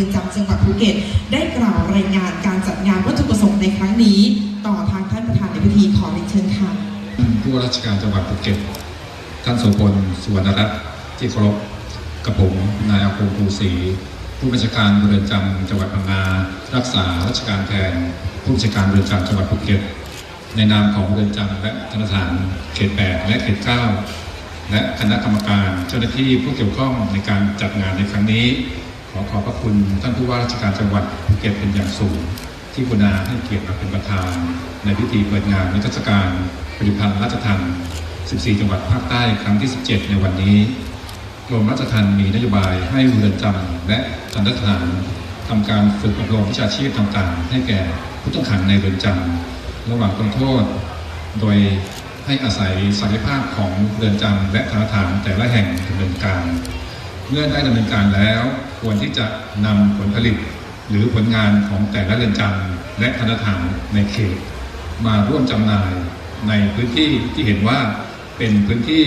รือนจำจังหวัดภูเก็ต ได้กล่าวรายงานการจัดงานวัตถุประสงค์ในครั้งนี้ ต่อทางท่านประธานในพิธีขอเรียนเชิญค่ะผู้ราชการจังหวัดภูเก็ต ท่านโสพลสุวรรณรัตน์ที่เคารพกับผมนายอาคมภูศรีผู้บัญชาการเรือนจำจังหวัดพังงารักษาราชการแทนผู้บัญชาการเรือนจำจังหวัดภูเก็ต ในนามของเรือนจำและธนาคารเขต 8 และเขต 9 และคณะกรรมการเจ้าหน้าที่ผู้เกี่ยวข้องในการจัดงานในครั้งนี้ ขอขอบพระคุณท่านผู้ว่าราชการจังหวัดภูเก็ตเป็นอย่างสูง ที่กุณาให้เกียรติมาเป็นประธาน ในพิธีเปิดงานนิทรรศการผลิตภัณฑ์ราชทัณฑ์14 จังหวัดภาคใต้ครั้งที่ 17 ในวันนี้กรมราชทัณฑ์มีนโยบายให้เรือนจำและทันทสถานทำการฝึกอบรมวิชาชีพต่างๆ ให้แก่ผู้ต้องขังในเรือนจำระหว่างต้องโทษ โดยให้อาศัยศักยภาพของเรือนจำและทันทสถานแต่ละแห่งดำเนินการ เมื่อได้ดำเนินการแล้ว ควรที่จะนำผลผลิต หรือผลงานของแต่ละเรือนจำและทันทสถานในเขต มาร่วมจำหน่ายในพื้นที่ที่เห็นว่าเป็นพื้นที่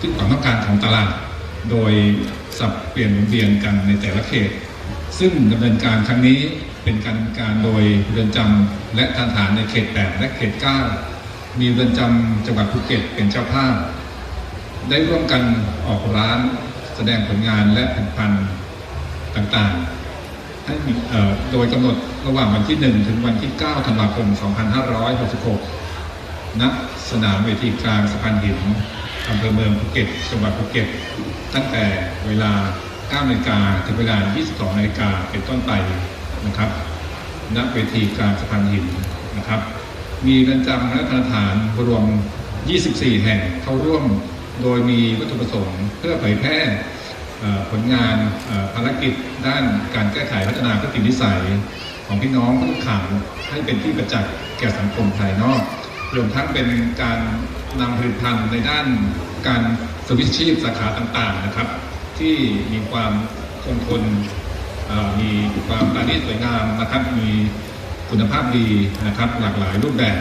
ที่ความต้องการของตลาด โดยสับเปลี่ยนเวียนกันในแต่ละเขต ซึ่งดำเนินการครั้งนี้เป็นการดำเนินการโดยเรือนจำและทันฐานในเขต 8 และเขต 9 มีเรือนจำจังหวัดภูเก็ตเป็นเจ้าภาพ ได้ร่วมกันออกร้าน แสดงผลงานและผลิตภัณฑ์ต่างๆให้โดยกำหนดระหว่างวันที่ 1 ถึงวันที่ 9 ธันวาคม 2566 ณ สนามเวทีกลางสะพานหินอำเภอเมืองภูเก็ต จังหวัดภูเก็ต ตั้งแต่เวลา 9นาฬิกาถึงเวลา 22นาฬิกาเป็นต้นไปนะครับ ณ เวทีกลางสะพานหินนะครับ มีเรือนจำและธนาคารรวม 24 แห่งเข้าร่วม โดยมีวัตถุประสงค์ เพื่อเผยแพร่ผลงานภารกิจด้านการแก้ไขพัฒนาพฤตินิสัย ของพี่น้องผู้ขังให้เป็นที่ประจักษ์แก่สังคมภายนอกรวมทั้งเป็นการนำผลิตภัณฑ์ในด้านการสวิชชีพสาขาต่างๆนะครับ ที่มีความคงทนมีความประณีตสวยงามนะครับมีคุณภาพดีนะครับหลากหลายรูปแบบ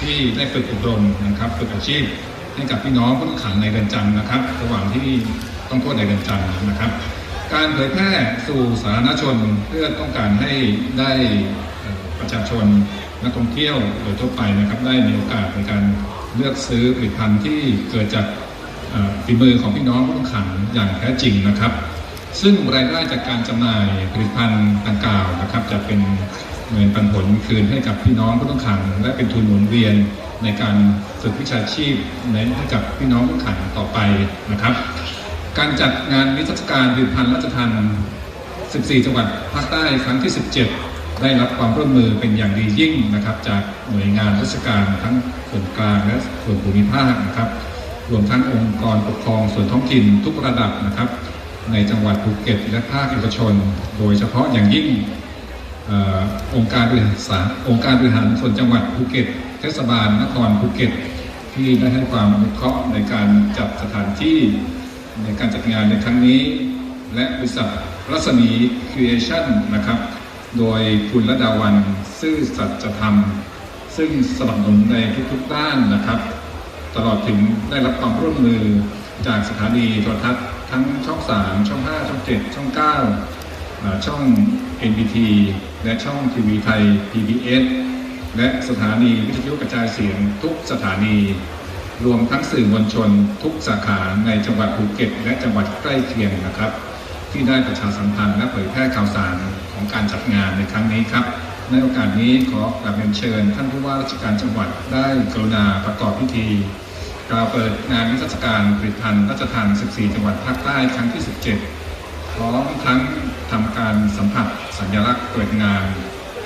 ที่ได้ฝึกอบรมนะครับฝึกอาชีพ ให้กับพี่น้องผู้ต้องขังในเรือนจำนะครับ ระหว่างที่ต้องโทษในเรือนจำนะครับ การเผยแพร่สู่สาธารณชนเพื่อต้องการให้ได้ประชาชนนักท่องเที่ยวโดยทั่วไปนะครับ ได้มีโอกาสในการเลือกซื้อผลิตภัณฑ์ที่เกิดจากฝีมือของพี่น้องผู้ต้องขังอย่างแท้จริงนะครับ ซึ่งรายได้จากการจำหน่ายผลิตภัณฑ์ดังกล่าวนะครับ จะเป็น เงินปันผลคืนให้กับพี่น้องผู้ต้องขัง และเป็นทุนหมุนเวียนในการฝึกวิชาชีพในให้กับพี่น้องผู้ต้องขังต่อไปนะครับ การจัดงานนิทรรศการผลิตภัณฑ์ราชทัณฑ์14 จังหวัดภาคใต้ครั้งที่ 17 ได้รับความร่วมมือเป็นอย่างดียิ่งนะครับ จากหน่วยงานราชการทั้งส่วนกลางและส่วนภูมิภาคนะครับ รวมทั้งองค์กรปกครองส่วนท้องถิ่นทุกระดับนะครับ ในจังหวัดภูเก็ตและภาคเอกชน โดยเฉพาะอย่างยิ่ง องค์การบริหารสาองค์การบริหารส่วนจังหวัดภูเก็ต เทศบาลนครภูเก็ต ที่ได้ให้ความอนุเคราะห์ในการจัดสถานที่ในการจัดงานในครั้งนี้ และบริษัทรัศมีครีเอชั่นนะครับ โดยคุณระดาวันซื่อสัจธรรม ซึ่งสนับสนุนในทุกๆด้านนะครับ ตลอดถึงได้รับความร่วมมือจากสถานีโทรทัศน์ทั้งช่อง 3 ช่อง 5 ช่อง 7 ช่อง 9 ช่อง NBT และช่องทีวีไทย PBS และสถานีวิทยุกระจายเสียงทุกสถานี รวมทั้งสื่อมวลชนทุกสาขาในจังหวัดภูเก็ต และจังหวัดใกล้เคียงนะครับ ที่ได้ประชาสัมพันธ์และเผยแพร่ข่าวสารของการจัดงานในครั้งนี้ครับในโอกาสนี้ขอกราบเรียนเชิญ ท่านผู้ว่าราชการจังหวัดได้กรุณาประกอบพิธีกล่าวเปิดงานนิทรรศการผลิตภัณฑ์ราชทาน 14 จังหวัดภาคใต้ครั้งที่ 17 พร้อมทั้งทำการสัมผัสสัญลักษณ์เปิดงาน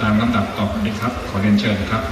ตามลำดับต่อไปนะครับ ขอเรียนเชิญครับ